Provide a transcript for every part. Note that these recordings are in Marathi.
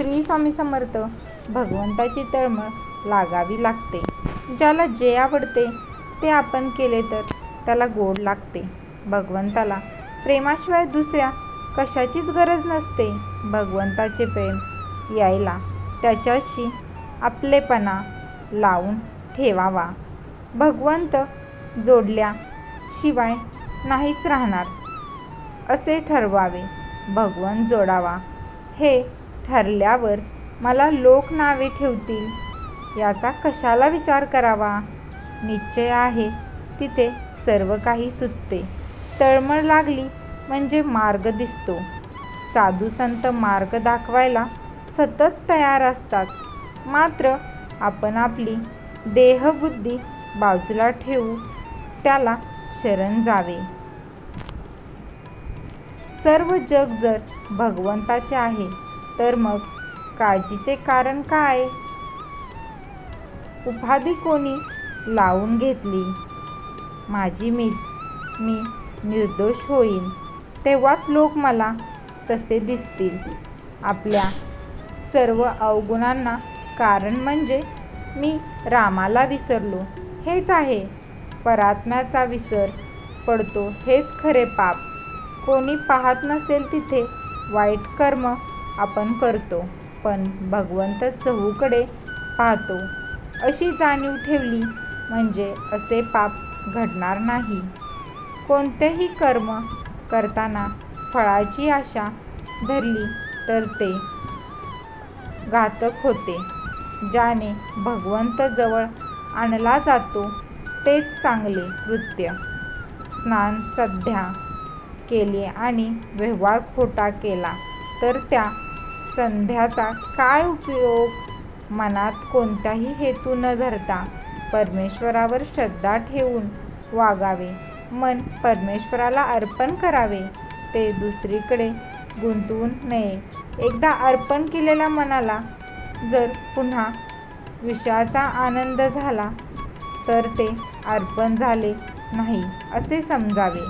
श्री स्वामी समर्थ भगवंताची तळमळ लागावी लागते. ज्याला जे आवडते ते आपण केले तर त्याला गोड लागते. भगवंताला प्रेमाशिवाय दुसऱ्या कशाचीच गरज नसते. भगवंताचे प्रेम यायला त्याच्याशी आपलेपणा लावून ठेवावा. भगवंत जोडल्याशिवाय नाहीच राहणार असे ठरवावे. भगवंत जोडावा हे ठरल्यावर मला लोक नावे ठेवतील. याचा कशाला विचार करावा? निश्चय आहे तिथे सर्व काही सुचते. तळमळ लागली म्हणजे मार्ग दिसतो. साधू संत मार्ग दाखवायला सतत तयार असतात. मात्र आपण आपली देहबुद्धी बाजूला ठेवू त्याला शरण जावे. सर्व जग जर भगवंताचे आहे तर मग काळजीचे कारण काय? उपाधी कोणी लावून घेतली? माझी मीच मी निर्दोष होईन. तेव्हाच लोक मला तसे दिसतील. आपल्या सर्व अवगुणांना कारण म्हणजे मी रामाला विसरलो. हेच आहे. परात्म्याचा विसर पडतो हेच खरे पाप. कोणी पाहत नसेल तिथे वाईट कर्म आपण करतो पण भगवंत चहूकडे पाहतो. अशी जाणीव ठेवली म्हणजे असे पाप घडणार नाही. कोणतेही कर्म करताना फळाची आशा धरली तर ते घातक होते. ज्याने भगवंत जवळ आणला जातो तेच चांगले कृत्य. स्नान सध्या केले आणि व्यवहार खोटा केला. तर त्या संध्याचा काय उपयोग? मनात कोणताही हेतू न धरता परमेश्वरावर श्रद्धा ठेवून वागावे मन परमेश्वराला अर्पण करावे ते दुसरीकडे गुंतवून नये. एकदा अर्पण केलेल्या मनाला जर पुन्हा विषयाचा आनंद झाला तर ते अर्पण झाले नाही असे समजावे.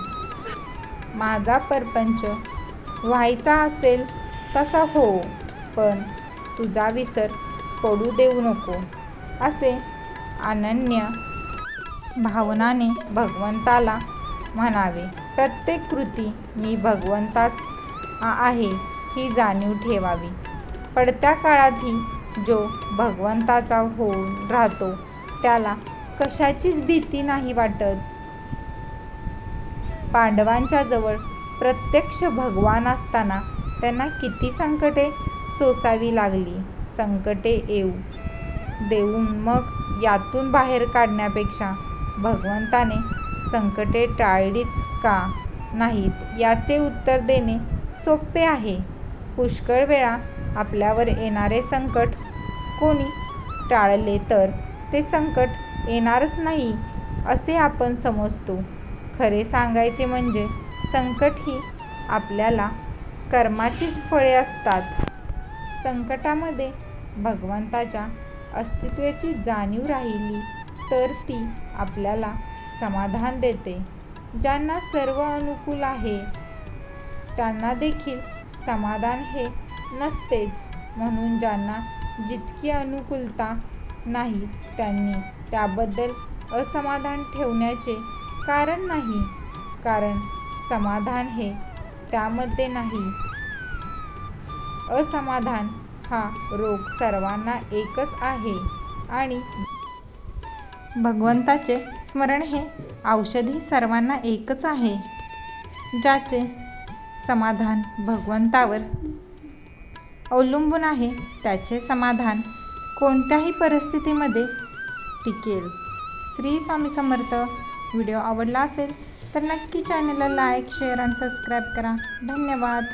माझा परपंच व्हायचा असेल तसा हो पण तुझा विसर पडू देऊ नको असे अनन्य भावनाने भगवंताला म्हणावे. प्रत्येक कृती मी भगवंताच आहे ही जाणीव ठेवावी. पडत्या काळातही जो भगवंताचा होऊन राहतो त्याला कशाचीच भीती नाही वाटत. पांडवांच्या जवळ प्रत्यक्ष भगवान असताना त्यांना किती संकटे सोसावी लागली? संकटे येऊ. देऊन मग यातून बाहेर काढण्यापेक्षा भगवंताने संकटे टाळलीच का? नाहीत. याचे उत्तर देणे सोपे आहे. पुष्कळ वेळा आपल्यावर येणारे संकट कोणी टाळले तर ते संकट येणारच नाही असे आपण समजतो. खरे सांगायचे म्हणजे संकट ही आपल्याला कर्माचीच फळे असतात. संकटामध्ये भगवंताच्या अस्तित्वाची जाणीव राहिली तर ती आपल्याला समाधान देते. ज्यांना सर्व अनुकूल आहे त्यांना देखील समाधान हे नसतेच. म्हणून ज्यांना जितकी अनुकूलता नाही त्यांनी त्याबद्दल असमाधान ठेवण्याचे कारण नाही. कारण समाधान हे त्यामध्ये नाही. असमाधान हा रोग सर्वांना एकच आहे. आणि भगवंताचे स्मरण हे औषधी सर्वांना एकच आहे. ज्याचे समाधान भगवंतावर अवलंबून आहे त्याचे समाधान कोणत्याही परिस्थितीमध्ये टिकेल. श्री स्वामी समर्थ व्हिडिओ आवडला असेल तर नक्की चॅनलला लाईक शेअर आणि सबस्क्राईब करा. धन्यवाद.